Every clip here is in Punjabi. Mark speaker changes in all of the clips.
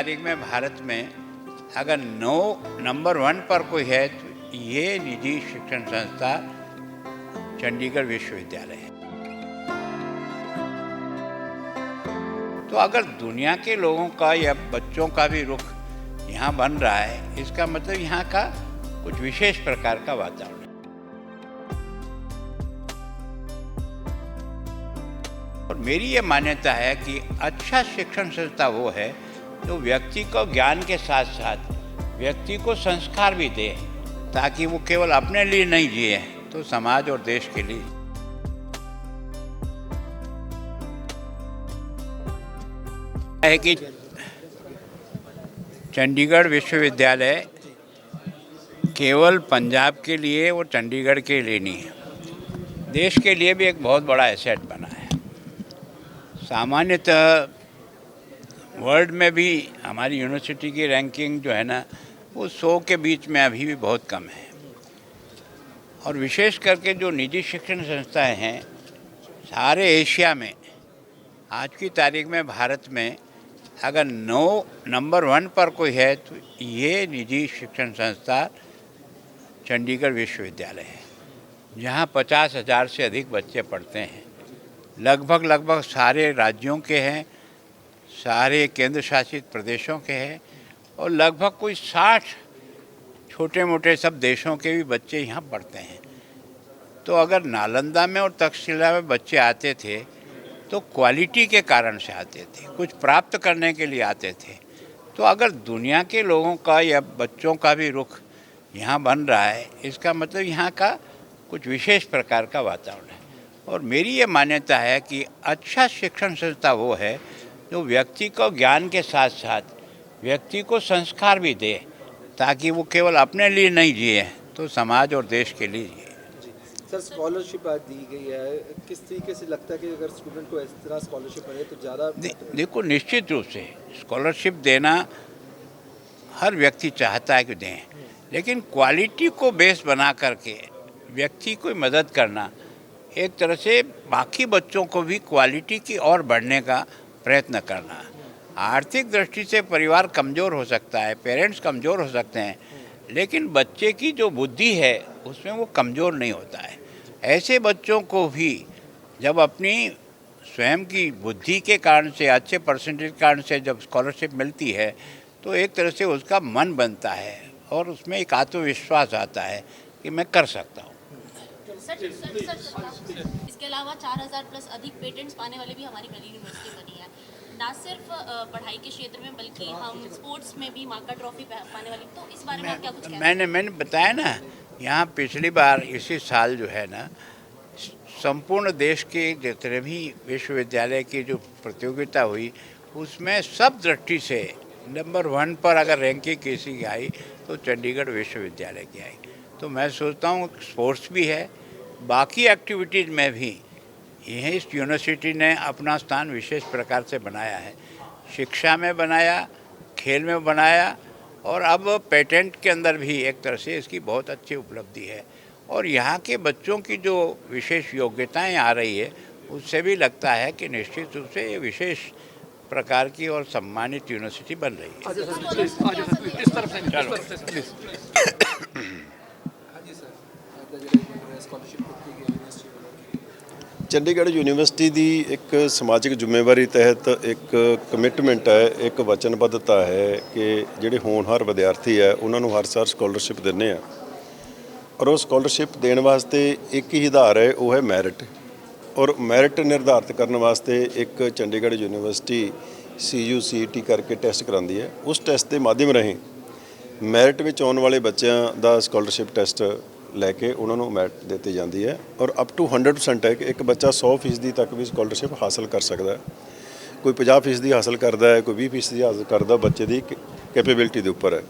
Speaker 1: तारीख में भारत में अगर नो, नंबर वन पर कोई है तो ये निजी शिक्षण संस्था चंडीगढ़ विश्वविद्यालय है। तो अगर दुनिया के लोगों का या बच्चों का भी रुख यहाँ बन रहा है, इसका मतलब यहाँ का कुछ विशेष प्रकार का वातावरण और मेरी ये मान्यता है कि अच्छा शिक्षण संस्था वो है जो व्यक्ति को ज्ञान के साथ साथ व्यक्ति को संस्कार भी दे, ताकि वो केवल अपने लिए नहीं जिए तो समाज और देश के लिए। है कि चंडीगढ़ विश्वविद्यालय केवल पंजाब के लिए और चंडीगढ़ के लिए नहीं है। देश के लिए भी एक बहुत बड़ा एसेट बना है। सामान्यतः वर्ल्ड में भी हमारी यूनिवर्सिटी की रैंकिंग जो है ना, वो सौ के बीच में अभी भी बहुत कम है। और विशेष करके जो निजी शिक्षण संस्थाएँ हैं, सारे एशिया में, आज की तारीख में भारत में अगर नो, नंबर वन पर कोई है तो ये निजी शिक्षण संस्था चंडीगढ़ विश्वविद्यालय है, जहाँ पचास हज़ार से अधिक बच्चे पढ़ते हैं। लगभग लगभग सारे राज्यों के हैं सारे केंद्र शासित प्रदेशों के हैं और लगभग कोई साठ छोटे मोटे सब देशों के भी बच्चे यहाँ पढ़ते हैं। तो अगर नालंदा में और तक्षशिला में बच्चे आते थे तो क्वालिटी के कारण से आते थे, कुछ प्राप्त करने के लिए आते थे। तो अगर दुनिया के लोगों का या बच्चों का भी रुख यहाँ बन रहा है, इसका मतलब यहाँ का कुछ विशेष प्रकार का वातावरण है। और मेरी ये मान्यता है कि अच्छा शिक्षण संस्था वो है जो व्यक्ति को ज्ञान के साथ साथ व्यक्ति को संस्कार भी दे ताकि वो केवल अपने लिए नहीं जिए तो समाज और देश के लिए जिए।
Speaker 2: सर स्कॉलरशिप आज दी गई है। किस तरीके से लगता है कि अगर स्टूडेंट को इस तरह स्कॉलरशिप मिले तो ज़्यादा
Speaker 1: दे, देखो निश्चित रूप से स्कॉलरशिप देना हर व्यक्ति चाहता है कि दें लेकिन क्वालिटी को बेस बना करके व्यक्ति को मदद करना एक तरह से बाकी बच्चों को भी क्वालिटी की ओर बढ़ने का प्रयत्न करना आर्थिक दृष्टि से परिवार कमज़ोर हो सकता है पेरेंट्स कमज़ोर हो सकते हैं लेकिन बच्चे की जो बुद्धि है उसमें वो कमज़ोर नहीं होता है ऐसे बच्चों को भी जब अपनी स्वयं की बुद्धि के कारण से अच्छे परसेंटेज के कारण से जब स्कॉलरशिप मिलती है तो एक तरह से उसका मन बनता है और उसमें एक आत्मविश्वास आता है कि मैं कर सकता हूँ
Speaker 3: इसके अलावा 4000 प्लस अधिक पेटेंट्स पाने वाले भी हमारी पहली यूनिवर्सिटी बनी है। ना सिर्फ़ पढ़ाई के क्षेत्र में बल्कि हम स्पोर्ट्स में भी माका ट्रॉफी पाने वाली तो इस बारे में आप क्या कुछ
Speaker 1: मैंने मैंने बताया ना यहाँ पिछली बार इसी साल जो है ना संपूर्ण देश के जितने भी विश्वविद्यालय की जो प्रतियोगिता हुई उसमें सब दृष्टि से नंबर वन पर अगर रैंकिंग किसी की आई तो चंडीगढ़ विश्वविद्यालय की आई। तो मैं सोचता हूँ स्पोर्ट्स भी है बाकी एक्टिविटीज़ में भी यह इस यूनिवर्सिटी ने अपना स्थान विशेष प्रकार से बनाया है। शिक्षा में बनाया खेल में बनाया और अब पेटेंट के अंदर भी एक तरह से इसकी बहुत अच्छी उपलब्धि है। और यहाँ के बच्चों की जो विशेष योग्यताएँ आ रही है उससे भी लगता है कि निश्चित रूप से ये विशेष प्रकार की और सम्मानित यूनिवर्सिटी बन रही है।
Speaker 2: चलो।
Speaker 4: ਚੰਡੀਗੜ੍ਹ ਯੂਨੀਵਰਸਿਟੀ ਦੀ ਇੱਕ ਸਮਾਜਿਕ ਜ਼ਿੰਮੇਵਾਰੀ ਤਹਿਤ ਇੱਕ ਕਮਿਟਮੈਂਟ ਹੈ, ਇੱਕ ਵਚਨਬੱਧਤਾ ਹੈ ਕਿ ਜਿਹੜੇ ਹੋਣਹਾਰ ਵਿਦਿਆਰਥੀ ਹੈ, ਉਹਨਾਂ ਨੂੰ ਹਰ ਸਾਲ ਸਕਾਲਰਸ਼ਿਪ ਦਿੰਦੇ ਆ ਔਰ ਉਹ ਸਕਾਲਰਸ਼ਿਪ ਦੇਣ ਵਾਸਤੇ ਇੱਕ ਹੀ ਆਧਾਰ ਹੈ, ਉਹ ਹੈ ਮੈਰਿਟ ਔਰ ਮੈਰਿਟ ਨਿਰਧਾਰਿਤ ਕਰਨ ਵਾਸਤੇ ਇੱਕ ਚੰਡੀਗੜ੍ਹ ਯੂਨੀਵਰਸਿਟੀ ਸੀਯੂਸੀਟੀ ਕਰਕੇ ਟੈਸਟ ਕਰਾਉਂਦੀ ਹੈ। ਉਸ ਟੈਸਟ ਦੇ ਮਾਧਿਅਮ ਰਾਹੀਂ ਮੈਰਿਟ ਵਿੱਚ ਆਉਣ ਵਾਲੇ ਬੱਚਿਆਂ ਦਾ ਸਕਾਲਰਸ਼ਿਪ ਟੈਸਟ ਲੈ ਕੇ ਉਹਨਾਂ ਨੂੰ ਮੈਟ ਦਿੱਤੀ ਜਾਂਦੀ ਹੈ ਔਰ ਅਪ ਟੂ 100% ਹੈ ਕਿ ਇੱਕ ਬੱਚਾ 100% ਤੱਕ ਵੀ ਸਕਾਲਰਸ਼ਿਪ ਹਾਸਲ ਕਰ ਸਕਦਾ ਹੈ। ਕੋਈ 50% ਹਾਸਲ ਕਰਦਾ ਹੈ, ਕੋਈ 20% ਹਾਸਲ ਕਰਦਾ ਬੱਚੇ ਦੀ ਕੈਪੇਬਿਲਿਟੀ ਦੇ ਉੱਪਰ ਹੈ।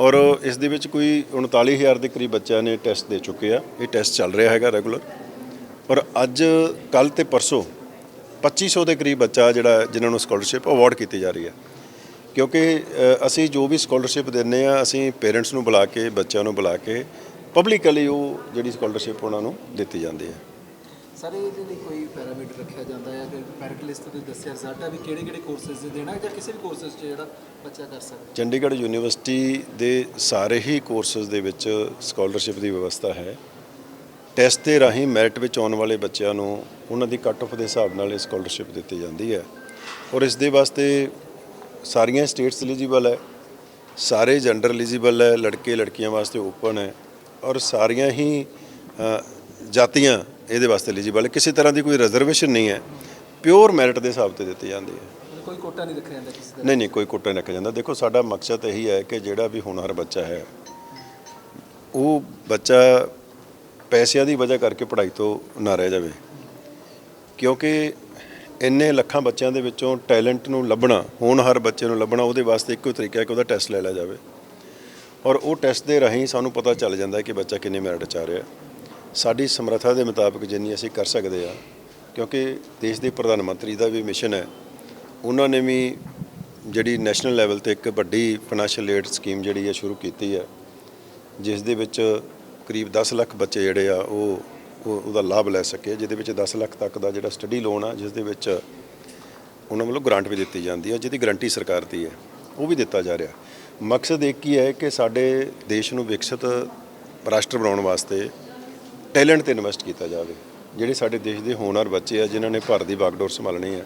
Speaker 4: ਔਰ ਇਸ ਦੇ ਵਿੱਚ ਕੋਈ 39000 ਦੇ ਕਰੀਬ ਬੱਚਿਆਂ ਨੇ ਟੈਸਟ ਦੇ ਚੁੱਕੇ ਆ। ਇਹ ਟੈਸਟ ਚੱਲ ਰਿਹਾ ਹੈਗਾ ਰੈਗੂਲਰ ਔਰ ਅੱਜ ਕੱਲ ਤੇ ਪਰਸੋਂ 2500 ਦੇ ਕਰੀਬ ਬੱਚਾ ਜਿਹੜਾ ਜਿਨ੍ਹਾਂ ਨੂੰ ਸਕਾਲਰਸ਼ਿਪ ਅਵਾਰਡ ਕੀਤੀ ਜਾ ਰਹੀ ਹੈ। ਕਿਉਂਕਿ ਅਸੀਂ ਜੋ ਵੀ ਸਕਾਲਰਸ਼ਿਪ ਦਿੰਦੇ ਆ ਅਸੀਂ ਪੇਰੈਂਟਸ ਨੂੰ ਬੁਲਾ ਕੇ, ਬੱਚਿਆਂ ਨੂੰ ਬੁਲਾ ਕੇ ਪਬਲਿਕਲੀ ਉਹ ਜਿਹੜੀ ਸਕਾਲਰਸ਼ਿਪ ਉਹਨਾਂ ਨੂੰ ਦਿੱਤੀ ਜਾਂਦੀ ਹੈ।
Speaker 2: ਸਰ ਇਹਦੇ ਲਈ ਕੋਈ ਪੈਰਾਮੀਟਰ ਰੱਖਿਆ ਜਾਂਦਾ ਹੈ ਕਿ ਮੈਰਿਟ ਲਿਸਟ ਤੇ ਦੱਸਿਆ ਰਿਜ਼ਲਟ ਹੈ ਵੀ ਕਿਹੜੇ ਕਿਹੜੇ ਕੋਰਸਸ ਦੇ ਦੇਣਾ ਜਾਂ ਕਿਸੇ ਵੀ ਕੋਰਸਸ 'ਚ ਜਿਹੜਾ ਬੱਚਾ ਕਰ ਸਕਦਾ
Speaker 4: ਚੰਡੀਗੜ੍ਹ ਯੂਨੀਵਰਸਿਟੀ ਦੇ ਸਾਰੇ ਹੀ ਕੋਰਸਸ ਦੇ ਵਿੱਚ ਸਕਾਲਰਸ਼ਿਪ ਦੀ ਵਿਵਸਥਾ ਹੈ। ਟੈਸਟ ਦੇ ਰਾਹੀਂ ਮੈਰਿਟ ਵਿੱਚ ਆਉਣ ਵਾਲੇ ਬੱਚਿਆਂ ਨੂੰ ਉਹਨਾਂ ਦੀ ਕੱਟ ਆਫ ਦੇ ਹਿਸਾਬ ਨਾਲ ਇਹ ਸਕਾਲਰਸ਼ਿਪ ਦਿੱਤੀ ਜਾਂਦੀ ਹੈ। ਔਰ ਇਸ ਦੇ ਵਾਸਤੇ ਸਾਰੀਆਂ ਸਟੇਟਸ ਐਲੀਜੀਬਲ ਹੈ ਸਾਰੇ ਜੈਂਡਰ ਐਲੀਜੀਬਲ ਹੈ ਲੜਕੇ ਲੜਕੀਆਂ ਵਾਸਤੇ ਓਪਨ ਹੈ। ਔਰ ਸਾਰੀਆਂ ਹੀ ਜਾਤੀਆਂ ਇਹਦੇ ਵਾਸਤੇ ਐਲੀਜੀਬਲ ਹੈ। ਕਿਸੇ ਤਰ੍ਹਾਂ ਦੀ ਕੋਈ ਰਿਜ਼ਰਵੇਸ਼ਨ ਨਹੀਂ ਹੈ। ਪਿਓਰ ਮੈਰਿਟ ਦੇ ਹਿਸਾਬ ਤੇ ਦਿੱਤੀ ਜਾਂਦੀ ਹੈ।
Speaker 2: ਕੋਈ ਕੋਟਾ ਨਹੀਂ ਰੱਖਿਆ ਜਾਂਦਾ ਕਿਸੇ ਦਾ?
Speaker 4: ਨਹੀਂ ਨਹੀਂ ਕੋਈ ਕੁੱਟਾ ਨਹੀਂ ਰੱਖਿਆ ਜਾਂਦਾ। ਦੇਖੋ ਸਾਡਾ ਮਕਸਦ ਇਹੀ ਹੈ ਕਿ ਜਿਹੜਾ ਵੀ ਹੋਣਹਾਰ ਬੱਚਾ ਹੈ ਉਹ ਬੱਚਾ ਪੈਸਿਆਂ ਦੀ ਵਜ੍ਹਾ ਕਰਕੇ ਪੜ੍ਹਾਈ ਤੋਂ ਨਾ ਰਹਿ ਜਾਵੇ। ਕਿਉਂਕਿ ਇੰਨੇ ਲੱਖਾਂ ਬੱਚਿਆਂ ਦੇ ਵਿੱਚੋਂ ਟੈਲੈਂਟ ਨੂੰ ਲੱਭਣਾ ਹੋਣਹਾਰ ਬੱਚੇ ਨੂੰ ਲੱਭਣਾ ਉਹਦੇ ਵਾਸਤੇ ਇੱਕੋ ਤਰੀਕਾ ਹੈ ਕਿ ਉਹਦਾ ਟੈਸਟ ਲੈ ਲਿਆ ਜਾਵੇ। ਔਰ ਉਹ ਟੈਸਟ ਦੇ ਰਾਹੀਂ ਸਾਨੂੰ ਪਤਾ ਚੱਲ ਜਾਂਦਾ ਹੈ ਕਿ ਬੱਚਾ ਕਿੰਨੇ ਮੈਰਿਟ 'ਚ ਆ ਰਿਹਾ ਸਾਡੀ ਸਮਰੱਥਾ ਦੇ ਮੁਤਾਬਕ ਜਿੰਨੀ ਅਸੀਂ ਕਰ ਸਕਦੇ ਆ ਕਿਉਂਕਿ ਦੇਸ਼ ਦੇ ਪ੍ਰਧਾਨ ਮੰਤਰੀ ਦਾ ਵੀ ਮਿਸ਼ਨ ਹੈ, ਉਹਨਾਂ ਨੇ ਵੀ ਜਿਹੜੀ ਨੈਸ਼ਨਲ ਲੈਵਲ ਤੇ ਇੱਕ ਵੱਡੀ ਫਾਈਨੈਂਸ਼ੀਅਲ ਏਡ ਸਕੀਮ ਜਿਹੜੀ ਹੈ ਸ਼ੁਰੂ ਕੀਤੀ ਹੈ, ਜਿਸ ਦੇ ਵਿੱਚ ਕਰੀਬ 10 ਲੱਖ ਬੱਚੇ ਜਿਹੜੇ ਆ ਉਹ, ਉਹ- ਉਹਦਾ ਲਾਭ ਲੈ ਸਕੇ, ਜਿਹਦੇ ਵਿੱਚ 10 ਲੱਖ ਤੱਕ ਦਾ ਜਿਹੜਾ ਸਟੱਡੀ ਲੋਨ ਆ, ਜਿਸ ਦੇ ਵਿੱਚ ਉਹਨਾਂ ਵੱਲੋਂ ਗ੍ਰਾਂਟ ਵੀ ਦਿੱਤੀ ਜਾਂਦੀ ਹੈ, ਜਿਹਦੀ ਗਰੰਟੀ ਸਰਕਾਰ ਦੀ ਹੈ, ਉਹ ਵੀ ਦਿੱਤਾ ਜਾ ਰਿਹਾ ਮਕਸਦ ਇੱਕ ਹੀ ਹੈ ਕਿ ਸਾਡੇ ਦੇਸ਼ ਨੂੰ ਵਿਕਸਿਤ ਰਾਸ਼ਟਰ ਬਣਾਉਣ ਵਾਸਤੇ ਟੈਲੈਂਟ ਤੇ ਇਨਵੈਸਟ ਕੀਤਾ ਜਾਵੇ। ਜਿਹੜੇ ਸਾਡੇ ਦੇਸ਼ ਦੇ ਹੋਣਹਾਰ ਬੱਚੇ ਆ, ਜਿਨ੍ਹਾਂ ਨੇ ਭਾਰਤ ਦੀ ਬਾਗਡੋਰ ਸੰਭਾਲਣੀ ਹੈ,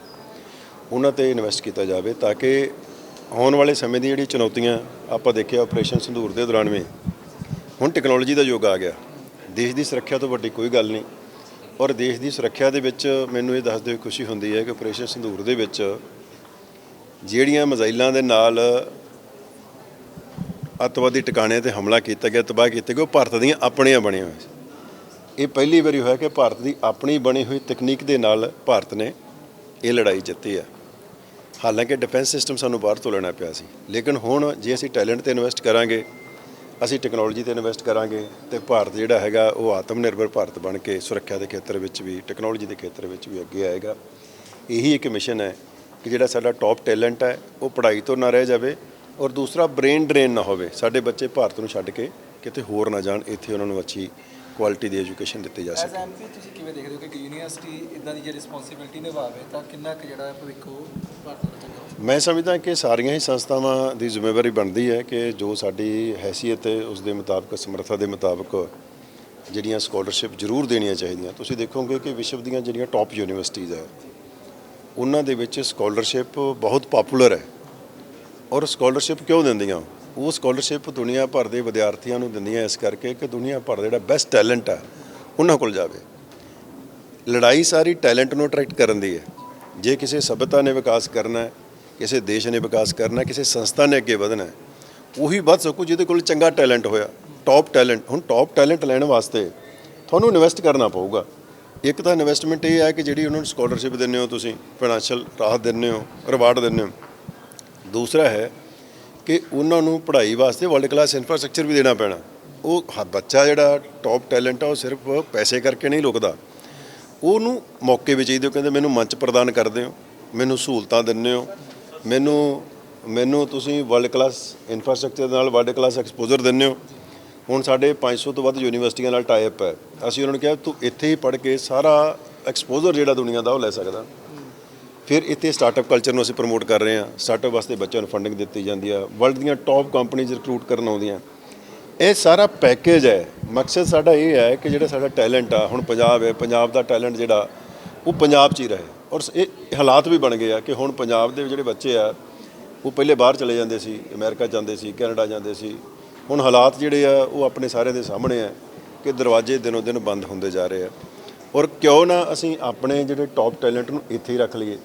Speaker 4: ਉਹਨਾਂ ਤੇ ਇਨਵੈਸਟ ਕੀਤਾ ਜਾਵੇ ਤਾਂ ਕਿ ਆਉਣ ਵਾਲੇ ਸਮੇਂ ਦੀ ਜਿਹੜੀ ਚੁਣੌਤੀਆਂ ਆਪਾਂ ਦੇਖਿਆ ਆਪਰੇਸ਼ਨ ਸੰਧੂਰ ਦੇ ਦੌਰਾਨ ਵੀ, ਹੁਣ ਟੈਕਨੋਲੋਜੀ ਦਾ ਯੁੱਗ ਆ ਗਿਆ। ਦੇਸ਼ ਦੀ ਸੁਰੱਖਿਆ ਤੋਂ ਵੱਡੀ ਕੋਈ ਗੱਲ ਨਹੀਂ। ਔਰ ਦੇਸ਼ ਦੀ ਸੁਰੱਖਿਆ ਦੇ ਵਿੱਚ ਮੈਨੂੰ ਇਹ ਦੱਸਦੇ ਹੋਏ ਖੁਸ਼ੀ ਹੁੰਦੀ ਹੈ ਕਿ ਆਪਰੇਸ਼ਨ ਸੰਧੂਰ ਦੇ ਵਿੱਚ ਜਿਹੜੀਆਂ ਮਜ਼ਾਈਲਾਂ ਦੇ ਨਾਲ ਅੱਤਵਾਦੀ ਟਿਕਾਣਿਆਂ ਤੇ ਹਮਲਾ ਕੀਤਾ ਗਿਆ, ਤਬਾਹ ਕੀਤੇ ਗਏ, ਉਹ ਭਾਰਤ ਦੀਆਂ ਆਪਣੀਆਂ ਬਣੀਆਂ ਹੋਈਆਂ ਸੀ। ਇਹ ਪਹਿਲੀ ਵਾਰੀ ਹੋਇਆ ਕਿ ਭਾਰਤ ਦੀ ਆਪਣੀ ਬਣੀ ਹੋਈ ਤਕਨੀਕ ਦੇ ਨਾਲ ਭਾਰਤ ਨੇ ਇਹ ਲੜਾਈ ਜਿੱਤੀ ਹੈ ਹਾਲਾਂਕਿ ਡਿਫੈਂਸ ਸਿਸਟਮ ਸਾਨੂੰ ਬਾਹਰ ਤੋਂ ਲੈਣਾ ਪਿਆ ਸੀ, ਲੇਕਿਨ ਹੁਣ ਜੇ ਅਸੀਂ ਟੈਲੈਂਟ ਤੇ ਇਨਵੈਸਟ ਕਰਾਂਗੇ, ਅਸੀਂ ਟੈਕਨੋਲੋਜੀ ਤੇ ਇਨਵੈਸਟ ਕਰਾਂਗੇ ਤੇ ਭਾਰਤ ਜਿਹੜਾ ਹੈਗਾ, ਉਹ ਆਤਮ ਨਿਰਭਰ ਭਾਰਤ ਬਣ ਕੇ ਸੁਰੱਖਿਆ ਦੇ ਖੇਤਰ ਵਿੱਚ ਵੀ, ਟੈਕਨੋਲੋਜੀ ਦੇ ਖੇਤਰ ਵਿੱਚ ਵੀ ਅੱਗੇ ਆਏਗਾ। ਇਹੀ ਇੱਕ ਮਿਸ਼ਨ ਹੈ ਕਿ ਜਿਹੜਾ ਸਾਡਾ ਟੌਪ ਟੈਲੈਂਟ ਹੈ, ਉਹ ਪੜ੍ਹਾਈ ਤੋਂ ਨਾ ਰਹਿ ਜਾਵੇ ਔਰ ਦੂਸਰਾ ਬ੍ਰੇਨ ਡਰੇਨ ਨਾ ਹੋਵੇ। ਸਾਡੇ ਬੱਚੇ ਭਾਰਤ ਨੂੰ ਛੱਡ ਕੇ ਕਿਤੇ ਹੋਰ ਨਾ ਜਾਣ ਇੱਥੇ ਉਹਨਾਂ ਨੂੰ ਅੱਛੀ ਕੁਆਲਿਟੀ ਦੀ ਐਜੂਕੇਸ਼ਨ ਦਿੱਤੀ ਜਾ ਸਕੇ।
Speaker 2: ਐਮਪੀ ਤੁਸੀਂ ਕਿਵੇਂ ਦੇਖਦੇ ਹੋ ਕਿ ਯੂਨੀਵਰਸਿਟੀ ਇਦਾਂ ਦੀ ਜੇ ਰਿਸਪੌਂਸਿਬਿਲਟੀ ਨਿਭਾਵੇ ਤਾਂ ਕਿੰਨਾ ਕੁ ਜਿਹੜਾ ਭਵਿੱਖ ਉਹ ਭਾਰਤ ਦਾ ਚੰਗਾ ਹੋ
Speaker 4: ਮੈਂ ਸਮਝਦਾ ਕਿ ਸਾਰੀਆਂ ਹੀ ਸੰਸਥਾਵਾਂ ਦੀ ਜ਼ਿੰਮੇਵਾਰੀ ਬਣਦੀ ਹੈ ਕਿ ਜੋ ਸਾਡੀ ਹੈਸੀਅਤ ਹੈ ਉਸ ਦੇ ਮੁਤਾਬਕ ਸਮਰੱਥਾ ਦੇ ਮੁਤਾਬਕ ਜਿਹੜੀਆਂ ਸਕਾਲਰਸ਼ਿਪ ਜ਼ਰੂਰ ਦੇਣੀਆਂ ਚਾਹੀਦੀਆਂ। ਤੁਸੀਂ ਦੇਖੋਗੇ ਕਿ ਵਿਸ਼ਵ ਦੀਆਂ ਜਿਹੜੀਆਂ ਟੌਪ ਯੂਨੀਵਰਸਿਟੀਜ਼ ਹੈ ਉਹਨਾਂ ਦੇ ਵਿੱਚ ਸਕਾਲਰਸ਼ਿਪ ਬਹੁਤ ਪਪੂਲਰ ਹੈ। ਔਰ ਸਕਾਲਰਸ਼ਿਪ ਕਿਉਂ ਦਿੰਦੀਆਂ? ਉਹ ਸਕਾਲਰਸ਼ਿਪ ਦੁਨੀਆ ਭਰ ਦੇ ਵਿਦਿਆਰਥੀਆਂ ਨੂੰ ਦਿੰਦੀਆਂ ਇਸ ਕਰਕੇ ਕਿ ਦੁਨੀਆ ਭਰ ਦਾ ਜਿਹੜਾ ਬੈਸਟ ਟੈਲੈਂਟ ਹੈ, ਉਹਨਾਂ ਕੋਲ ਜਾਵੇ। ਲੜਾਈ ਸਾਰੀ ਟੈਲੈਂਟ ਨੂੰ ਅਟਰੈਕਟ ਕਰਨ ਦੀ ਹੈ। ਜੇ ਕਿਸੇ ਸਭਿਅਤਾ ਨੇ ਵਿਕਾਸ ਕਰਨਾ ਹੈ, ਕਿਸੇ ਦੇਸ਼ ਨੇ ਵਿਕਾਸ ਕਰਨਾ ਹੈ, ਕਿਸੇ ਸੰਸਥਾ ਨੇ ਅੱਗੇ ਵਧਣਾ ਹੈ, ਉਹੀ ਵੱਧ ਸਕੂ ਜਿਹਦੇ ਕੋਲ ਚੰਗਾ ਟੈਲੈਂਟ ਹੋਇਆ। ਟੌਪ ਟੈਲੈਂਟ ਹੁਣ ਟੌਪ ਟੈਲੈਂਟ ਲੈਣ ਵਾਸਤੇ ਤੁਹਾਨੂੰ ਇਨਵੈਸਟ ਕਰਨਾ ਪਊਗਾ। ਇੱਕ ਤਾਂ ਇਨਵੈਸਟਮੈਂਟ ਇਹ ਹੈ ਕਿ ਜਿਹੜੀ ਉਹਨਾਂ ਨੂੰ ਸਕਾਲਰਸ਼ਿਪ ਦਿੰਦੇ ਹੋ ਤੁਸੀਂ ਫਾਈਨੈਂਸ਼ੀਅਲ ਰਾਹਤ ਦਿੰਦੇ ਹੋ ਰਿਵਾਰਡ ਦਿੰਦੇ ਹੋ। ਦੂਸਰਾ ਹੈ ਕਿ ਉਹਨਾਂ ਨੂੰ ਪੜ੍ਹਾਈ ਵਾਸਤੇ ਵਰਲਡ ਕਲਾਸ ਇਨਫਰਾਸਟ੍ਰਕਚਰ ਵੀ ਦੇਣਾ ਪੈਣਾ। ਉਹ ਹ- ਬੱਚਾ ਜਿਹੜਾ ਟੌਪ ਟੈਲੈਂਟ ਆ, ਉਹ ਸਿਰਫ ਪੈਸੇ ਕਰਕੇ ਨਹੀਂ ਲੁਕਦਾ। ਉਹਨੂੰ ਮੌਕੇ ਵੀ ਚਾਹੀਦੇ ਹੋ, ਕਹਿੰਦੇ ਮੈਨੂੰ ਮੰਚ ਪ੍ਰਦਾਨ ਕਰਦੇ ਹੋ ਮੈਨੂੰ ਸਹੂਲਤਾਂ ਦਿੰਦੇ ਹੋ, ਮੈਨੂੰ ਮੈਨੂੰ ਤੁਸੀਂ ਵਰਲਡ ਕਲਾਸ ਇਨਫਰਾਸਟ੍ਰਕਚਰ ਨਾਲ ਵਰਲਡ ਕਲਾਸ ਐਕਸਪੋਜ਼ਰ ਦਿੰਦੇ ਹੋ। ਹੁਣ ਸਾਡੇ 500 ਤੋਂ ਵੱਧ ਯੂਨੀਵਰਸਿਟੀਆਂ ਨਾਲ ਟਾਈ ਅਪ ਹੈ। ਅਸੀਂ ਉਹਨਾਂ ਨੂੰ ਕਿਹਾ, ਤੂੰ ਇੱਥੇ ਹੀ ਪੜ੍ਹ ਕੇ ਸਾਰਾ ਐਕਸਪੋਜ਼ਰ ਜਿਹੜਾ ਦੁਨੀਆ ਦਾ, ਉਹ ਲੈ ਸਕਦਾ। ਫਿਰ ਇੱਥੇ ਸਟਾਰਟਅਪ ਕਲਚਰ ਨੂੰ ਅਸੀਂ ਪ੍ਰਮੋਟ ਕਰ ਰਹੇ ਹਾਂ। ਸਟਾਰਟਅਪ ਵਾਸਤੇ ਬੱਚਿਆਂ ਨੂੰ ਫੰਡਿੰਗ ਦਿੱਤੀ ਜਾਂਦੀ ਆ। ਵਰਲਡ ਦੀਆਂ ਟੌਪ ਕੰਪਨੀਆਂ ਰਿਕਰੂਟ ਕਰਨ ਆਉਂਦੀਆਂ। ਇਹ ਸਾਰਾ ਪੈਕੇਜ ਹੈ। ਮਕਸਦ ਸਾਡਾ ਇਹ ਹੈ ਕਿ ਜਿਹੜਾ ਸਾਡਾ ਟੈਲੈਂਟ ਆ, ਹੁਣ ਪੰਜਾਬ ਹੈ, ਪੰਜਾਬ ਦਾ ਟੈਲੈਂਟ ਜਿਹੜਾ, ਉਹ ਪੰਜਾਬ 'ਚ ਹੀ ਰਹੇ। ਔਰ ਇਹ ਹਾਲਾਤ ਵੀ ਬਣ ਗਏ ਆ ਕਿ ਹੁਣ ਪੰਜਾਬ ਦੇ ਜਿਹੜੇ ਬੱਚੇ ਆ, ਉਹ ਪਹਿਲੇ ਬਾਹਰ ਚਲੇ ਜਾਂਦੇ ਸੀ, ਅਮਰੀਕਾ ਜਾਂਦੇ ਸੀ, ਕੈਨੇਡਾ ਜਾਂਦੇ ਸੀ। ਹੁਣ ਹਾਲਾਤ ਜਿਹੜੇ ਆ, ਉਹ ਆਪਣੇ ਸਾਰਿਆਂ ਦੇ ਸਾਹਮਣੇ ਆ ਕਿ ਦਰਵਾਜ਼ੇ ਦਿਨੋ ਦਿਨ ਬੰਦ ਹੁੰਦੇ ਜਾ ਰਹੇ ਆ। ਔਰ ਕਿਉਂ ਨਾ ਅਸੀਂ ਆਪਣੇ ਜਿਹੜੇ ਟੌਪ ਟੈਲੈਂਟ ਨੂੰ ਇੱਥੇ ਹੀ ਰੱਖ ਲਈਏ।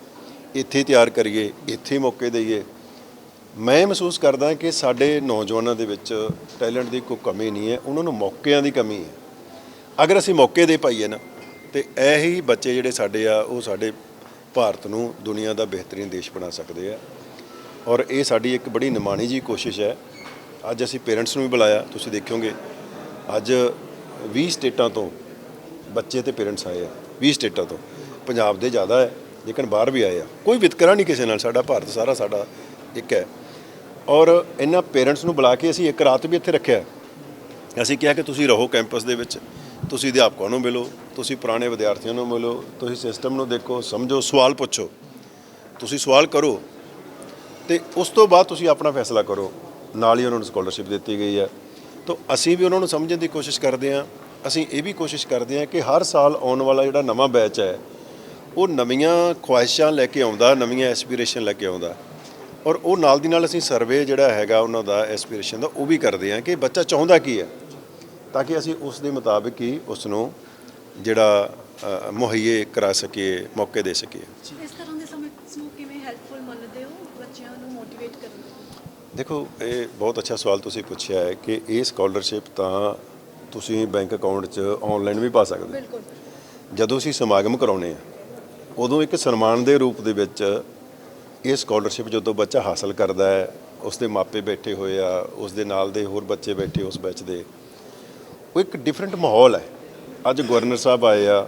Speaker 4: ਇੱਥੇ ਤਿਆਰ ਕਰੀਏ, ਇੱਥੇ ਮੌਕੇ ਦਈਏ। ਮੈਂ ਮਹਿਸੂਸ ਕਰਦਾ ਕਿ ਸਾਡੇ ਨੌਜਵਾਨਾਂ ਦੇ ਵਿੱਚ ਟੈਲੈਂਟ ਦੀ ਕੋਈ ਕਮੀ ਨਹੀਂ ਹੈ, ਉਹਨਾਂ ਨੂੰ ਮੌਕਿਆਂ ਦੀ ਕਮੀ ਹੈ। ਅਗਰ ਅਸੀਂ ਮੌਕੇ ਦੇ ਪਾਈਏ ਨਾ, ਤੇ ਇਹੀ ਬੱਚੇ ਜਿਹੜੇ ਸਾਡੇ ਆ, ਉਹ ਸਾਡੇ ਭਾਰਤ ਨੂੰ ਦੁਨੀਆ ਦਾ ਬਿਹਤਰੀਨ ਦੇਸ਼ ਬਣਾ ਸਕਦੇ ਆ। ਔਰ ਇਹ ਸਾਡੀ ਇੱਕ ਬੜੀ ਨਿਮਾਣੀ ਜੀ ਕੋਸ਼ਿਸ਼ ਹੈ। ਅੱਜ ਅਸੀਂ ਪੇਰੈਂਟਸ ਨੂੰ ਵੀ ਬੁਲਾਇਆ, ਤੁਸੀਂ ਦੇਖੋਗੇ। ਅੱਜ 20 ਸਟੇਟਾਂ ਤੋਂ ਬੱਚੇ ਤੇ ਪੇਰੈਂਟਸ ਆਏ ਆ 20 ਸਟੇਟਾਂ ਤੋਂ। ਪੰਜਾਬ ਦੇ ਜ਼ਿਆਦਾ ਹੈ। ਲੇਕਿਨ ਬਾਹਰ ਵੀ ਆਏ ਆ। ਕੋਈ ਵਿਤਕਰਾ ਨਹੀਂ ਕਿਸੇ ਨਾਲ, ਸਾਡਾ ਭਾਰਤ ਸਾਰਾ ਸਾਡਾ ਇੱਕ ਹੈ। ਔਰ ਇਹਨਾਂ ਪੇਰੈਂਟਸ ਨੂੰ ਬੁਲਾ ਕੇ ਅਸੀਂ ਇੱਕ ਰਾਤ ਵੀ ਇੱਥੇ ਰੱਖਿਆ ਅਸੀਂ ਕਿਹਾ ਕਿ ਤੁਸੀਂ ਰਹੋ ਕੈਂਪਸ ਦੇ ਵਿੱਚ, ਤੁਸੀਂ ਅਧਿਆਪਕਾਂ ਨੂੰ ਮਿਲੋ, ਤੁਸੀਂ ਪੁਰਾਣੇ ਵਿਦਿਆਰਥੀਆਂ ਨੂੰ ਮਿਲੋ, ਤੁਸੀਂ ਸਿਸਟਮ ਨੂੰ ਦੇਖੋ, ਸਮਝੋ, ਸਵਾਲ ਪੁੱਛੋ। ਤੁਸੀਂ ਸਵਾਲ ਕਰੋ ਤੇ ਉਸ ਤੋਂ ਬਾਅਦ ਤੁਸੀਂ ਆਪਣਾ ਫੈਸਲਾ ਕਰੋ। ਨਾਲ ਹੀ ਉਹਨਾਂ ਨੂੰ ਸਕਾਲਰਸ਼ਿਪ ਦਿੱਤੀ ਗਈ ਹੈ। ਤਾਂ ਅਸੀਂ ਵੀ ਉਹਨਾਂ ਨੂੰ ਸਮਝਣ ਦੀ ਕੋਸ਼ਿਸ਼ ਕਰਦੇ ਹਾਂ। ਅਸੀਂ ਇਹ ਵੀ ਕੋਸ਼ਿਸ਼ ਕਰਦੇ ਹਾਂ ਕਿ ਹਰ ਸਾਲ ਆਉਣ ਵਾਲਾ ਜਿਹੜਾ ਨਵਾਂ ਬੈਚ ਹੈ ਉਹ ਨਵੀਆਂ ਖੁਆਇਸ਼ਾਂ ਲੈ ਕੇ ਆਉਂਦਾ ਨਵੀਆਂ ਐਸਪੀਰੇਸ਼ਨ ਲੈ ਕੇ ਆਉਂਦਾ। ਔਰ ਉਹ ਨਾਲ ਦੀ ਨਾਲ ਅਸੀਂ ਸਰਵੇ ਜਿਹੜਾ ਹੈਗਾ ਉਹਨਾਂ ਦਾ ਐਸਪੀਰੇਸ਼ਨ ਦਾ ਉਹ ਵੀ ਕਰਦੇ ਹਾਂ ਕਿ ਬੱਚਾ ਚਾਹੁੰਦਾ ਕੀ ਹੈ? ਤਾਂ ਕਿ ਅਸੀਂ ਉਸ ਦੇ ਮੁਤਾਬਿਕ ਹੀ ਉਸ ਨੂੰ ਜਿਹੜਾ ਮੁਹੱਈਏ ਕਰਾ ਸਕੀਏ ਮੌਕੇ ਦੇ ਸਕੀਏ।
Speaker 5: ਇਸ ਤਰ੍ਹਾਂ ਦੇ ਸਮੇਂ ਨੂੰ ਕਿਵੇਂ ਹੈਲਪਫੁਲ ਮੰਨਦੇ ਹੋ ਬੱਚਿਆਂ ਨੂੰ ਮੋਟੀਵੇਟ ਕਰਨ
Speaker 4: ਦੇਖੋ ਇਹ ਬਹੁਤ ਅੱਛਾ ਸਵਾਲ ਤੁਸੀਂ ਪੁੱਛਿਆ ਹੈ ਕਿ ਇਹ ਸਕਾਲਰਸ਼ਿਪ ਤਾਂ ਤੁਸੀਂ ਬੈਂਕ ਅਕਾਊਂਟ 'ਚ ਆਨਲਾਈਨ ਵੀ ਪਾ ਸਕਦੇ ਹੋ।
Speaker 5: ਬਿਲਕੁਲ।
Speaker 4: ਜਦੋਂ ਅਸੀਂ ਸਮਾਗਮ ਕਰਾਉਨੇ ਆ ਉਦੋਂ ਇੱਕ ਸਨਮਾਨ ਦੇ ਰੂਪ ਦੇ ਵਿੱਚ ਇਹ ਸਕਾਲਰਸ਼ਿਪ ਜਦੋਂ ਬੱਚਾ ਹਾਸਲ ਕਰਦਾ ਹੈ ਉਸ ਦੇ ਮਾਪੇ ਬੈਠੇ ਹੋਏ ਆ ਉਸ ਦੇ ਨਾਲ ਦੇ ਹੋਰ ਬੱਚੇ ਬੈਠੇ ਉਸ ਬੈਚ ਦੇ, ਉਹ ਇੱਕ ਡਿਫਰੈਂਟ ਮਾਹੌਲ ਹੈ। ਅੱਜ ਗਵਰਨਰ ਸਾਹਿਬ ਆਏ ਆ,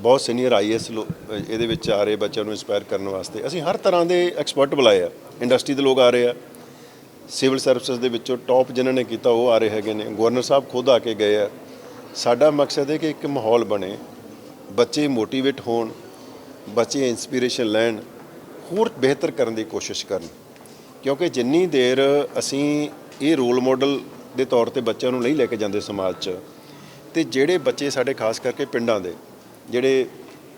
Speaker 4: ਬਹੁਤ ਸੀਨੀਅਰ ਆਈਐਸ ਇਹਦੇ ਵਿੱਚ ਆ ਰਹੇ ਬੱਚਿਆਂ ਨੂੰ ਇਨਸਪਾਇਰ ਕਰਨ ਵਾਸਤੇ। ਅਸੀਂ ਹਰ ਤਰ੍ਹਾਂ ਦੇ ਐਕਸਪਰਟ ਬੁਲਾਏ ਆ। ਇੰਡਸਟਰੀ ਦੇ ਲੋਕ ਆ ਰਹੇ ਆ। ਸਿਵਲ ਸਰਵਿਸਿਜ਼ ਦੇ ਵਿੱਚੋਂ ਟੌਪ ਜਿਨ੍ਹਾਂ ਨੇ ਕੀਤਾ, ਉਹ ਆ ਰਹੇ ਹੈਗੇ ਨੇ। ਗਵਰਨਰ ਸਾਹਿਬ ਖੁਦ ਆ ਕੇ ਗਏ ਆ। ਸਾਡਾ ਮਕਸਦ ਹੈ ਕਿ ਇੱਕ ਮਾਹੌਲ ਬਣੇ, ਬੱਚੇ ਮੋਟੀਵੇਟ ਹੋਣ ਬੱਚੇ ਇਨਸਪੀਰੇਸ਼ਨ ਲੈਣ ਹੋਰ ਬਿਹਤਰ ਕਰਨ ਦੀ ਕੋਸ਼ਿਸ਼ ਕਰਨ। ਕਿਉਂਕਿ ਜਿੰਨੀ ਦੇਰ ਅਸੀਂ ਇਹ ਰੋਲ ਮਾਡਲ ਦੇ ਤੌਰ ਤੇ ਬੱਚਿਆਂ ਨੂੰ ਨਹੀਂ ਲੈ ਕੇ ਜਾਂਦੇ ਸਮਾਜ 'ਚ ਤੇ ਜਿਹੜੇ ਬੱਚੇ ਸਾਡੇ ਖਾਸ ਕਰਕੇ ਪਿੰਡਾਂ ਦੇ ਜਿਹੜੇ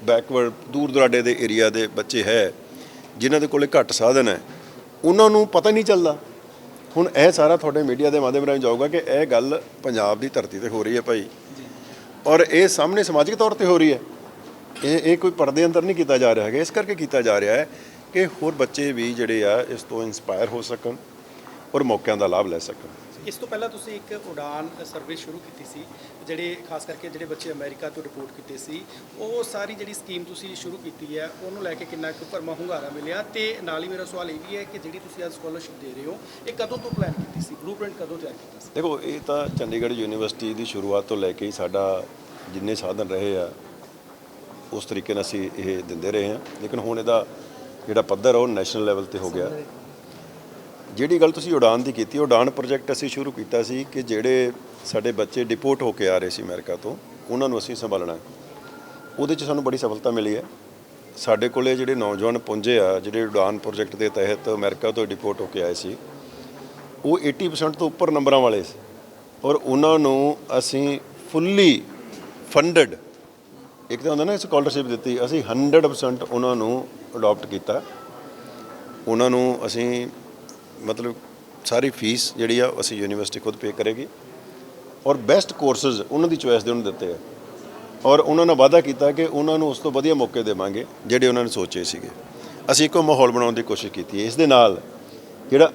Speaker 4: ਬੈਕਵਰਡ ਦੂਰ ਦੁਰਾਡੇ ਦੇ ਏਰੀਆ ਦੇ ਬੱਚੇ ਹੈ ਜਿਨ੍ਹਾਂ ਦੇ ਕੋਲੇ ਘੱਟ ਸਾਧਨ ਹੈ ਉਹਨਾਂ ਨੂੰ ਪਤਾ ਨਹੀਂ ਚੱਲਦਾ। ਹੁਣ ਇਹ ਸਾਰਾ ਤੁਹਾਡੇ ਮੀਡੀਆ ਦੇ ਮਾਧਿਅਮ ਰਾਹੀਂ ਜਾਊਗਾ ਕਿ ਇਹ ਗੱਲ ਪੰਜਾਬ ਦੀ ਧਰਤੀ ਤੇ ਹੋ ਰਹੀ ਹੈ ਭਾਈ। ਔਰ ਇਹ ਸਾਹਮਣੇ ਸਮਾਜਿਕ ਤੌਰ ਤੇ ਹੋ ਰਹੀ ਹੈ। ਇਹ ਇਹ ਕੋਈ ਪਰਦੇ ਅੰਦਰ ਨਹੀਂ ਕੀਤਾ ਜਾ ਰਿਹਾ ਹੈਗਾ। ਇਸ ਕਰਕੇ ਕੀਤਾ ਜਾ ਰਿਹਾ ਹੈ ਕਿ ਹੋਰ ਬੱਚੇ ਵੀ ਜਿਹੜੇ ਆ ਇਸ ਤੋਂ ਇਨਸਪਾਇਰ ਹੋ ਸਕਣ ਔਰ ਮੌਕਿਆਂ ਦਾ ਲਾਭ ਲੈ ਸਕਣ।
Speaker 6: ਇਸ ਤੋਂ ਪਹਿਲਾਂ ਤੁਸੀਂ ਇੱਕ ਉਡਾਨ ਸਰਵੇ ਸ਼ੁਰੂ ਕੀਤੀ ਸੀ ਜਿਹੜੇ ਖਾਸ ਕਰਕੇ ਜਿਹੜੇ ਬੱਚੇ ਅਮਰੀਕਾ ਤੋਂ ਰਿਪੋਰਟ ਕੀਤੇ ਸੀ ਉਹ ਸਾਰੀ ਜਿਹੜੀ ਸਕੀਮ ਤੁਸੀਂ ਸ਼ੁਰੂ ਕੀਤੀ ਹੈ ਉਹਨੂੰ ਲੈ ਕੇ ਕਿੰਨਾ ਕੁ ਭਰਮਾ ਹੁੰਗਾਰਾ ਮਿਲਿਆ? ਤੇ ਨਾਲ ਹੀ ਮੇਰਾ ਸਵਾਲ ਇਹ ਵੀ ਹੈ ਕਿ ਜਿਹੜੀ ਤੁਸੀਂ ਅੱਜ ਸਕਾਲਰਸ਼ਿਪ ਦੇ ਰਹੇ ਹੋ ਇਹ ਕਦੋਂ ਤੋਂ ਪਲਾਨ ਕੀਤੀ ਸੀ? ਬਲੂਪ੍ਰਿੰਟ ਕਦੋਂ ਤਿਆਰ ਕੀਤਾ ਸੀ?
Speaker 4: ਦੇਖੋ ਇਹ ਤਾਂ ਚੰਡੀਗੜ੍ਹ ਯੂਨੀਵਰਸਿਟੀ ਦੀ ਸ਼ੁਰੂਆਤ ਤੋਂ ਲੈ ਕੇ ਹੀ ਸਾਡਾ ਜਿੰਨੇ ਸਾਧਨ ਰਹੇ ਆ ਉਸ ਤਰੀਕੇ ਨਾਲ ਅਸੀਂ ਇਹ ਦਿੰਦੇ ਰਹੇ ਹਾਂ। ਲੇਕਿਨ ਹੁਣ ਇਹਦਾ ਜਿਹੜਾ ਪੱਧਰ ਆ, ਉਹ ਨੈਸ਼ਨਲ ਲੈਵਲ ਤੇ ਹੋ ਗਿਆ। ਜਿਹੜੀ ਗੱਲ ਤੁਸੀਂ ਉਡਾਨ ਦੀ ਕੀਤੀ, ਉਡਾਨ ਪ੍ਰੋਜੈਕਟ ਅਸੀਂ ਸ਼ੁਰੂ ਕੀਤਾ ਸੀ ਕਿ ਜਿਹੜੇ ਸਾਡੇ ਬੱਚੇ ਡਿਪੋਰਟ ਹੋ ਕੇ ਆ ਰਹੇ ਸੀ ਅਮਰੀਕਾ ਤੋਂ, ਉਹਨਾਂ ਨੂੰ ਅਸੀਂ ਸੰਭਾਲਣਾ ਉਹਦੇ 'ਚ ਸਾਨੂੰ ਬੜੀ ਸਫਲਤਾ ਮਿਲੀ ਹੈ। ਸਾਡੇ ਕੋਲੇ ਜਿਹੜੇ ਨੌਜਵਾਨ ਪੁੰਜੇ ਆ, ਜਿਹੜੇ ਉਡਾਨ ਪ੍ਰੋਜੈਕਟ ਦੇ ਤਹਿਤ ਅਮਰੀਕਾ ਤੋਂ ਡਿਪੋਰਟ ਹੋ ਕੇ ਆਏ ਸੀ, ਉਹ 80% ਤੋਂ ਉੱਪਰ ਨੰਬਰਾਂ ਵਾਲੇ ਸੀ। ਔਰ ਉਹਨਾਂ ਨੂੰ ਅਸੀਂ ਫੁੱਲੀ ਫੰਡਡ ਇੱਕ ਤਾਂ ਹੁੰਦਾ ਨਾ ਸਕਾਲਰਸ਼ਿਪ ਦਿੱਤੀ, ਅਸੀਂ 100% ਉਹਨਾਂ ਨੂੰ ਅਡਾਪਟ ਕੀਤਾ। ਉਹਨਾਂ ਨੂੰ ਅਸੀਂ ਮਤਲਬ ਸਾਰੀ ਫੀਸ ਜਿਹੜੀ ਆ, ਅਸੀਂ ਯੂਨੀਵਰਸਿਟੀ ਖੁਦ ਪੇ ਕਰੇਗੀ। ਔਰ ਬੈਸਟ ਕੋਰਸਸ ਉਹਨਾਂ ਦੀ ਚੋਇਸ ਦੇ ਉਹਨੂੰ ਦਿੱਤੇ ਆ। ਔਰ ਉਹਨਾਂ ਨੇ ਵਾਅਦਾ ਕੀਤਾ ਕਿ ਉਹਨਾਂ ਨੂੰ ਉਸ ਤੋਂ ਵਧੀਆ ਮੌਕੇ ਦੇਵਾਂਗੇ, ਜਿਹੜੇ ਉਹਨਾਂ ਨੇ ਸੋਚੇ ਸੀਗੇ। ਅਸੀਂ ਇੱਕੋ ਮਾਹੌਲ ਬਣਾਉਣ ਦੀ ਕੋਸ਼ਿਸ਼ ਕੀਤੀ। ਇਸ ਦੇ ਨਾਲ ਜਿਹੜਾ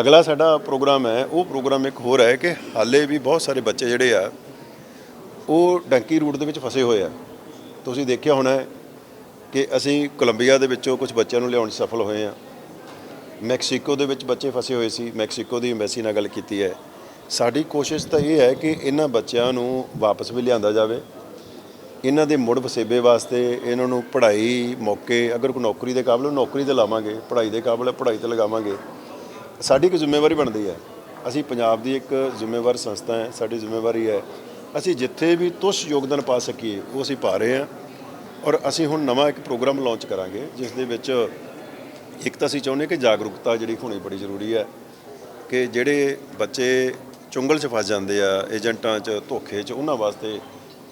Speaker 4: ਅਗਲਾ ਸਾਡਾ ਪ੍ਰੋਗਰਾਮ ਹੈ, ਉਹ ਪ੍ਰੋਗਰਾਮ ਇੱਕ ਹੋਰ ਹੈ ਕਿ ਹਾਲੇ ਵੀ ਬਹੁਤ ਸਾਰੇ ਬੱਚੇ ਜਿਹੜੇ ਆ, ਉਹ ਡੰਕੀ ਰੂਟ ਦੇ ਵਿੱਚ ਫਸੇ ਹੋਏ ਆ। ਤੁਸੀਂ ਦੇਖਿਆ ਹੋਣਾ ਕਿ ਅਸੀਂ ਕੋਲੰਬੀਆ ਦੇ ਵਿੱਚੋਂ ਕੁਝ ਬੱਚਿਆਂ ਨੂੰ ਲਿਆਉਣ 'ਚ ਸਫਲ ਹੋਏ ਆ ਮੈਕਸੀਕੋ ਦੇ ਵਿੱਚ ਬੱਚੇ ਫਸੇ ਹੋਏ ਸੀ। ਮੈਕਸੀਕੋ ਦੀ ਐਮਬੈਸੀ ਨਾਲ ਗੱਲ ਕੀਤੀ ਹੈ। ਸਾਡੀ ਕੋਸ਼ਿਸ਼ ਤਾਂ ਇਹ ਹੈ ਕਿ ਇਹਨਾਂ ਬੱਚਿਆਂ ਨੂੰ ਵਾਪਸ ਵੀ ਲਿਆਂਦਾ ਜਾਵੇ। ਇਹਨਾਂ ਦੇ ਮੁੜ ਵਸੇਬੇ ਵਾਸਤੇ ਇਹਨਾਂ ਨੂੰ ਪੜ੍ਹਾਈ ਮੌਕੇ ਅਗਰ ਕੋਈ ਨੌਕਰੀ ਦੇ ਕਾਬਲ ਨੌਕਰੀ ਤੇ ਲਾਵਾਂਗੇ ਪੜ੍ਹਾਈ ਦੇ ਕਾਬਲ ਹੈ, ਪੜ੍ਹਾਈ ਤੇ ਲਗਾਵਾਂਗੇ। ਸਾਡੀ ਇੱਕ ਜ਼ਿੰਮੇਵਾਰੀ ਬਣਦੀ ਹੈ। ਅਸੀਂ ਪੰਜਾਬ ਦੀ ਇੱਕ ਜ਼ਿੰਮੇਵਾਰ ਸੰਸਥਾ ਹੈ ਸਾਡੀ ਜ਼ਿੰਮੇਵਾਰੀ ਹੈ ਅਸੀਂ ਜਿੱਥੇ ਵੀ ਤੁਸ਼ ਯੋਗਦਾਨ ਪਾ ਸਕੀਏ, ਉਹ ਅਸੀਂ ਪਾ ਰਹੇ ਹਾਂ ਔਰ ਅਸੀਂ ਹੁਣ ਨਵਾਂ ਇੱਕ ਪ੍ਰੋਗਰਾਮ ਲਾਂਚ ਕਰਾਂਗੇ, ਜਿਸ ਦੇ ਵਿੱਚ ਇੱਕ ਤਾਂ ਅਸੀਂ ਚਾਹੁੰਦੇ ਕਿ ਜਾਗਰੂਕਤਾ ਜਿਹੜੀ ਹੋਣੀ ਬੜੀ ਜ਼ਰੂਰੀ ਹੈ, ਕਿ ਜਿਹੜੇ ਬੱਚੇ ਚੁੰਗਲ 'ਚ ਫਸ ਜਾਂਦੇ ਆ, ਏਜੰਟਾਂ 'ਚ, ਧੋਖੇ 'ਚ, ਉਹਨਾਂ ਵਾਸਤੇ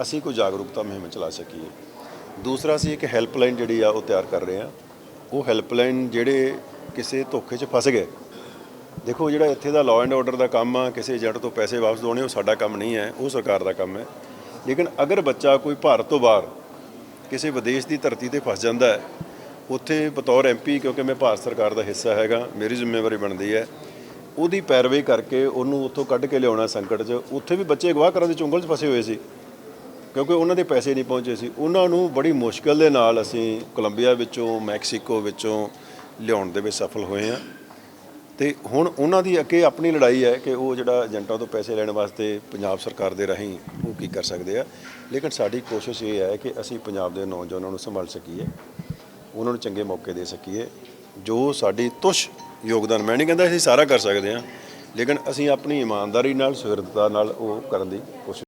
Speaker 4: ਅਸੀਂ ਕੋਈ ਜਾਗਰੂਕਤਾ ਮੁਹਿੰਮ ਚਲਾ ਸਕੀਏ। ਦੂਸਰਾ, ਅਸੀਂ ਇੱਕ ਹੈਲਪਲਾਈਨ ਜਿਹੜੀ ਆ, ਉਹ ਤਿਆਰ ਕਰ ਰਹੇ ਆ ਉਹ ਹੈਲਪਲਾਈਨ ਜਿਹੜੇ ਕਿਸੇ ਧੋਖੇ 'ਚ ਫਸ ਗਏ ਦੇਖੋ ਜਿਹੜਾ ਇੱਥੇ ਦਾ ਲਾਅ ਐਂਡ ਆਰਡਰ ਦਾ ਕੰਮ ਆ, ਕਿਸੇ ਏਜੰਟ ਤੋਂ ਪੈਸੇ ਵਾਪਸ ਦੋਣੇ ਉਹ ਸਾਡਾ ਕੰਮ ਨਹੀਂ ਹੈ, ਉਹ ਸਰਕਾਰ ਦਾ ਕੰਮ ਹੈ। ਲੇਕਿਨ ਅਗਰ ਬੱਚਾ ਕੋਈ ਭਾਰਤ ਤੋਂ ਬਾਹਰ ਕਿਸੇ ਵਿਦੇਸ਼ ਦੀ ਧਰਤੀ ਤੇ ਫਸ ਜਾਂਦਾ ਹੈ, ਉੱਥੇ ਬਤੌਰ ਐਮਪੀ ਕਿਉਂਕਿ ਮੈਂ ਭਾਰਤ ਸਰਕਾਰ ਦਾ ਹਿੱਸਾ ਹੈਗਾ, ਮੇਰੀ ਜ਼ਿੰਮੇਵਾਰੀ ਬਣਦੀ ਹੈ, ਉਹਦੀ ਪੈਰਵੀ ਕਰਕੇ ਉਹਨੂੰ ਉੱਥੋਂ ਕੱਢ ਕੇ ਲਿਆਉਣਾ ਸੰਕਟ 'ਚ, ਉੱਥੇ ਵੀ ਬੱਚੇ ਗਵਾਹ ਕਰਨ ਦੇ ਚੁੰਗਲ 'ਚ ਫਸੇ ਹੋਏ ਸੀ, ਕਿਉਂਕਿ ਉਹਨਾਂ ਦੇ ਪੈਸੇ ਨਹੀਂ ਪਹੁੰਚੇ ਸੀ। ਉਹਨਾਂ ਨੂੰ ਬੜੀ ਮੁਸ਼ਕਲ ਦੇ ਨਾਲ ਅਸੀਂ ਕੋਲੰਬੀਆ ਵਿੱਚੋਂ, ਮੈਕਸੀਕੋ ਵਿੱਚੋਂ ਲਿਆਉਣ ਦੇ ਵਿੱਚ ਸਫਲ ਹੋਏ ਹਾਂ। ਤੇ ਹੁਣ ਉਹਨਾਂ ਦੀ ਅੱਗੇ ਆਪਣੀ ਲੜਾਈ ਹੈ ਕਿ ਉਹ ਜਿਹੜਾ ਏਜੰਟਾਂ ਤੋਂ ਪੈਸੇ ਲੈਣ ਵਾਸਤੇ ਪੰਜਾਬ ਸਰਕਾਰ ਦੇ ਰਾਹੀਂ ਉਹ ਕੀ ਕਰ ਸਕਦੇ ਆ। ਲੇਕਿਨ ਸਾਡੀ ਕੋਸ਼ਿਸ਼ ਇਹ ਹੈ ਕਿ ਅਸੀਂ ਪੰਜਾਬ ਦੇ ਨੌਜਵਾਨਾਂ ਨੂੰ ਸੰਭਾਲ ਸਕੀਏ, ਉਹਨਾਂ ਨੂੰ ਚੰਗੇ ਮੌਕੇ ਦੇ ਸਕੀਏ, ਜੋ ਸਾਡੀ ਤੁਸ਼ ਯੋਗਦਾਨ, ਮੈਂ ਨਹੀਂ ਕਹਿੰਦਾ ਅਸੀਂ ਸਾਰਾ ਕਰ ਸਕਦੇ ਹਾਂ, ਲੇਕਿਨ ਅਸੀਂ ਆਪਣੀ ਇਮਾਨਦਾਰੀ ਨਾਲ ਸੁਹਿਰਦਤਾ ਨਾਲ ਉਹ ਕਰਨ ਦੀ ਕੋਸ਼ਿਸ਼